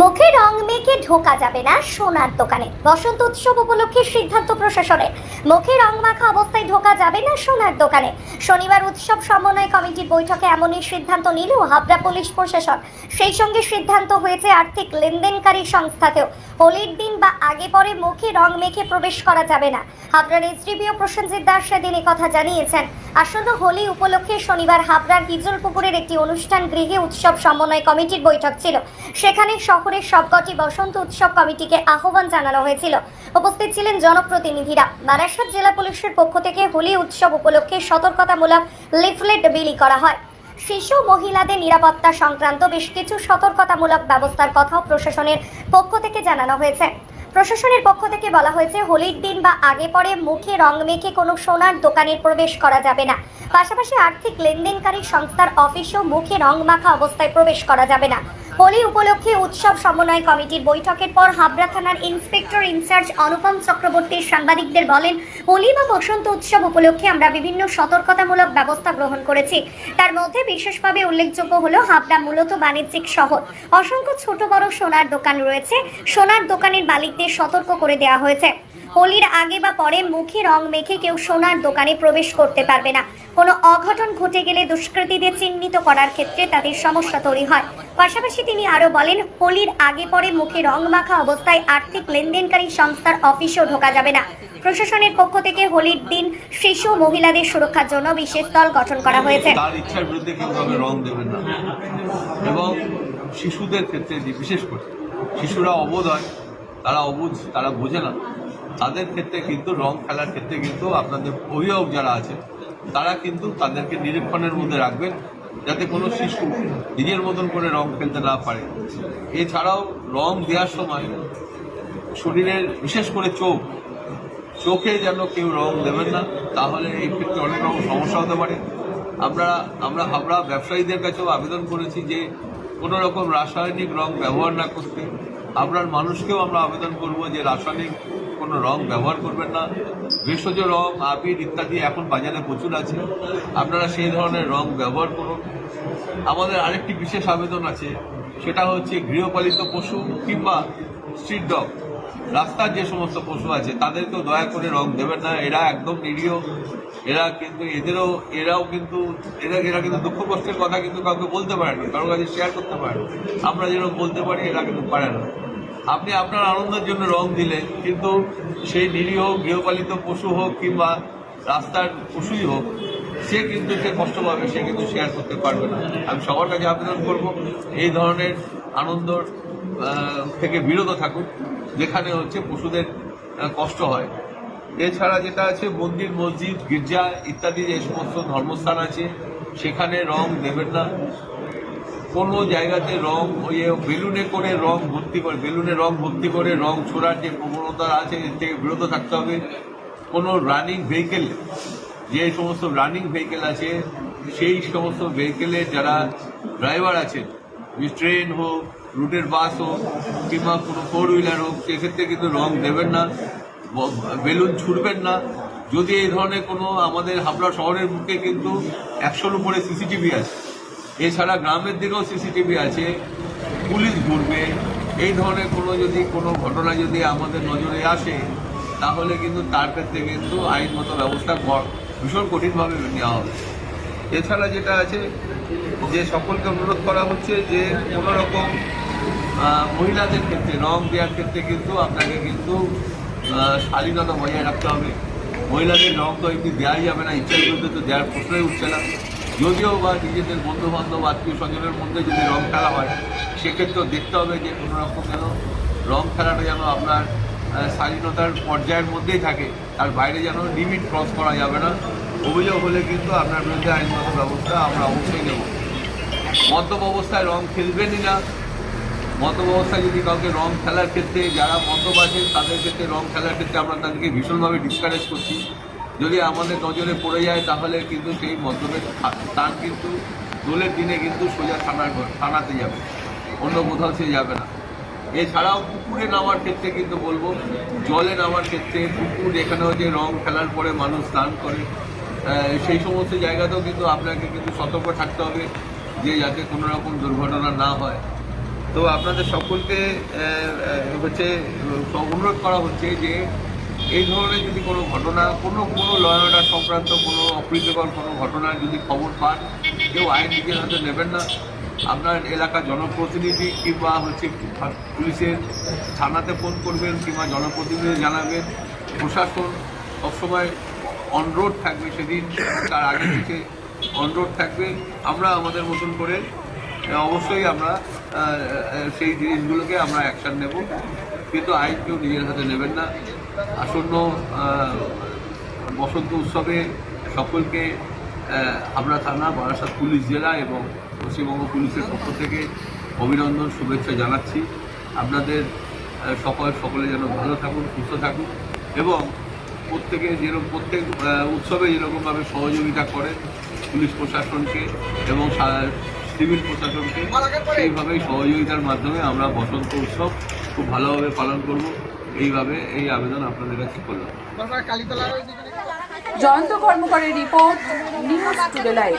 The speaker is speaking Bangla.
মুখে রং মেখে ঢোকা যাবে না সোনার দোকানে। বসন্ত উৎসব উপলক্ষে সিদ্ধান্ত প্রশাসনের। মুখে রং মাখা অবস্থায় ঢোকা যাবে না সোনার দোকানে। শনিবার উৎসব সমন্বয় কমিটির বৈঠকে এমনই সিদ্ধান্ত নিল হাবড়া পুলিশ প্রশাসন। সেই সঙ্গে সিদ্ধান্ত হয়েছে আর্থিক লেনদেনকারী সংস্থাতেও। হোলির দিন বা আগে পরে মুখে রং মেখে প্রবেশ করা যাবে না। হাবড়ার এসডিপিও প্রসেনজিৎ দাস সেদিন কথা জানিয়েছেন। আসন্ন হোলি উপলক্ষে শনিবার হাবড়ার হিজল পুকুরের একটি অনুষ্ঠান গৃহে উৎসব সমন্বয় কমিটির বৈঠক ছিল। সেখানে শহরের সবকটি বসন্ত উৎসব কমিটিকে আহ্বান জানানো হয়েছিল। উপস্থিত ছিলেন জনপ্রতিনিধিরা। বারাসাত জেলা পুলিশের পক্ষ থেকে হোলি উৎসব উপলক্ষে সতর্কতামূলক লিফলেট বিলি করা হয়। শিশু মহিলাদের নিরাপত্তা সংক্রান্ত বেশ কিছু সতর্কতামূলক ব্যবস্থার কথাও প্রশাসনের পক্ষ থেকে জানানো হয়েছে। প্রশাসনের পক্ষ থেকে বলা হয়েছে, হোলির দিন বা আগে পরে মুখে রং মেখে কোনো সোনার দোকানে প্রবেশ করা যাবে না। পাশাপাশি আর্থিক লেনদেনকারী সংস্থার অফিসেও মুখে রং মাখা অবস্থায় প্রবেশ করা যাবে না। হোলি উপলক্ষে উৎসব সমন্বয় কমিটির বৈঠকের পর হাবড়া থানার ইন্সপেক্টর ইনচার্জ অনুপম চক্রবর্তী সাংবাদিকদের বলেন, হোলি বা বসন্ত উৎসব উপলক্ষে আমরা বিভিন্ন সতর্কতামূলক ব্যবস্থা গ্রহণ করেছি। তার মধ্যে বিশেষভাবে উল্লেখযোগ্য হলো হাবড়া মূলত বাণিজ্যিক শহর। অসংখ্য ছোট বড় সোনার দোকান রয়েছে। সোনার দোকানের মালিকদের সতর্ক করে দেওয়া হয়েছে। হোলির আগে বা পরে মুখে রং মেখে কেউ সোনার দোকানে প্রবেশ করতে পারবে না। কোনো অঘটন ঘটে গেলে দুষ্কৃতীদের চিহ্নিত করার ক্ষেত্রে তাদের সমস্যা তৈরি হয়। পাশাপাশি তিনি আরও বলেন, হোলির আগে পরে মুখে রং মাখা অবস্থায় আর্থিক লেনদেনকারী সংস্থার অফিসেও ঢোকা যাবে না। প্রশাসনের পক্ষ থেকে হোলির দিন শিশু মহিলাদের সুরক্ষার জন্য বিশেষ দল গঠন করা হয়েছে। এবং শিশুদের ক্ষেত্রে, বিশেষ করে শিশুরা অবোধ হয়, তারা অবুঝ, তারা বোঝে না। তাদের ক্ষেত্রে কিন্তু, রং খেলার ক্ষেত্রে কিন্তু আপনাদের অভিভাবক যারা আছে, তারা কিন্তু তাদেরকে নিরীক্ষণের মধ্যে রাখবেন যাতে কোনো শিশু নিজের মতন করে রং খেলতে না পারে। এছাড়াও রং দেওয়ার সময় শরীরের বিশেষ করে চোখ, চোখে যেন কেউ রং দেবেন না, তাহলে এই ক্ষেত্রে অনেক রকম সমস্যা হতে পারে। আমরা আমরা হাবড়া ব্যবসায়ীদের কাছেও আবেদন করেছি যে কোনো রকম রাসায়নিক রং ব্যবহার না করতে। হাবড়ার মানুষকেও আমরা আবেদন করব যে রাসায়নিক কোনো রং ব্যবহার করবেন না। ভেষজ রং আবির ইত্যাদি এখন বাজারে প্রচুর আছে। আপনারা সেই ধরনের রং ব্যবহার করুন। আমাদের আরেকটি বিশেষ আবেদন আছে, সেটা হচ্ছে গৃহপালিত পশু কিংবা স্ট্রিট ডগ রাস্তার যে সমস্ত পশু আছে তাদেরকেও দয়া করে রং দেবেন না, এরা একদম নিরীহ। এরা কিন্তু, এদেরও, এরাও কিন্তু, এরা এরা কিন্তু দুঃখ কষ্টের কথা কিন্তু কাউকে বলতে পারে না কারোর কাছে শেয়ার করতে পারে না আমরা যেরকম বলতে পারি, এরা কিন্তু পারে না। আপনি আপনার আনন্দের জন্য রং দিলেন, কিন্তু সেই নিরীহ গৃহপালিত পশু হোক কিংবা রাস্তার পশুই হোক, সে কিন্তু সে কষ্ট পাবে, সে কিন্তু শেয়ার করতে পারবে না। আমি সবার কাছে আবেদন করব, এই ধরনের আনন্দ থেকে বিরত থাকুন, যেখানে হচ্ছে পশুদের কষ্ট হয়। এছাড়া যেটা আছে, মন্দির, মসজিদ, গির্জা ইত্যাদি যে সমস্ত ধর্মস্থান আছে, সেখানে রং দেবেন না। কোনো জায়গাতে রং ওই বেলুনে করে রং ভর্তি করে, বেলুনে রং ভর্তি করে, রং ছোড়ার যে প্রবণতা আছে, এর থেকে বিরত থাকতে হবে। কোনো রানিং ভেহিকেল যে সমস্ত রানিং ভেহিকেল আছে, সেই সমস্ত ভেহিকেলের যারা ড্রাইভার আছেন ট্রেন হোক রুটের বাস হোক, কিংবা কোনো ফোর হুইলার হোক, সেক্ষেত্রে কিন্তু রং দেবেন না বেলুন ছুটবেন না। যদি এই ধরনের কোনো আমাদের হাবড়া শহরের বুকে কিন্তু একশোর উপরে সিসিটিভি আছে এছাড়া গ্রামের দিকেও সিসিটিভি আছে, পুলিশ ঘুরবে। এই ধরনের কোনো যদি কোনো ঘটনা যদি আমাদের নজরে আসে, তাহলে কিন্তু তার ক্ষেত্রে কিন্তু আইনগত ব্যবস্থা ভীষণ কঠিনভাবে নেওয়া হবে। এছাড়া যেটা আছে, যে সকলকে অনুরোধ করা হচ্ছে যে কোনো রকম মহিলাদের ক্ষেত্রে, রং দেওয়ার ক্ষেত্রে কিন্তু আপনাকে কিন্তু স্বাধীনতা বজায় রাখতে হবে। মহিলাদের রং তো এমনি দেওয়াই যাবে না ইচ্ছার বিরুদ্ধে তো দেওয়ার প্রশ্নই উঠছে না। যদিও বা নিজেদের বন্ধু বান্ধব আত্মীয় স্বজনের মধ্যে যদি রং খেলা হয়, সেক্ষেত্রেও দেখতে হবে যে কোনো রকম যেন রং খেলাটা যেন আপনার স্বাধীনতার পর্যায়ের মধ্যেই থাকে। তার বাইরে যেন লিমিট ক্রস করা যাবে না। অভিযোগ হলে কিন্তু আপনার বিরুদ্ধে আইনগত ব্যবস্থা আমরা অবশ্যই নেব। মদ্যপ অবস্থায় রং খেলবেনই না মদ্যপ অবস্থায় যদি কাউকে রং খেলার ক্ষেত্রে যারা মদ্যপ আছেন, তাদের ক্ষেত্রে রং খেলার ক্ষেত্রে আমরা তাদেরকে ভীষণভাবে ডিসকারেজ করছি। যদি আমাদের নজরে পড়ে যায়, তাহলে কিন্তু সেই মদ্যপের তার কিন্তু দোলের দিনে কিন্তু সোজা ঘর- থানাতে যাবে। অন্য কোথাও সে যাবে না। এছাড়াও পুকুরে নামার ক্ষেত্রে কিন্তু বলব, জলে নামার ক্ষেত্রে পুকুর যেখানে হচ্ছে রং খেলার পরে মানুষ স্নান করে। সেই সমস্ত জায়গাতেও কিন্তু আপনাকে কিন্তু সতর্ক থাকতে হবে যে যাতে কোনো রকম দুর্ঘটনা না হয়। তো আপনাদের সকলকে হচ্ছে, অনুরোধ করা হচ্ছে যে এই ধরনের যদি কোনো ঘটনা, কোনো কোনো লয়না সংক্রান্ত কোনো অপ্রীতিকর কোনো ঘটনা যদি খবর পান, কেউ আইন নিজের হাতে নেবেন না। আপনার এলাকার জনপ্রতিনিধি কিংবা হচ্ছে পুলিশের থানাতে ফোন করবেন কিংবা জনপ্রতিনিধি জানাবেন। প্রশাসন সবসময় অনরোড থাকবে সেদিন, তার আগে থেকে অনরোড থাকবে। আমরা আমাদের মতন করে, অবশ্যই আমরা সেই জিনিসগুলোকে আমরা অ্যাকশন নেব। কিন্তু আইন কেউ নিজের হাতে নেবেন না। আসন্ন বসন্ত উৎসবে সকলকে হাবড়া থানা, বারাসাত পুলিশ জেলা এবং পশ্চিমবঙ্গ পুলিশের পক্ষ থেকে অভিনন্দন, শুভেচ্ছা জানাচ্ছি। আপনাদের সকল, সকলে যেন ভালো থাকুন, সুস্থ থাকুন এবং প্রত্যেকে যেরকম, প্রত্যেক উৎসবে যেরকমভাবে সহযোগিতা করেন পুলিশ প্রশাসনকে এবং সিভিল প্রশাসনকে, সেইভাবেই সহযোগিতার মাধ্যমে আমরা বসন্ত উৎসব খুব ভালোভাবে পালন করব। এইভাবে এই আবেদন আপনাদের কাছে করলাম। জয়ন্ত কর্মকারের রিপোর্ট নিউজ টুডে লাইভ।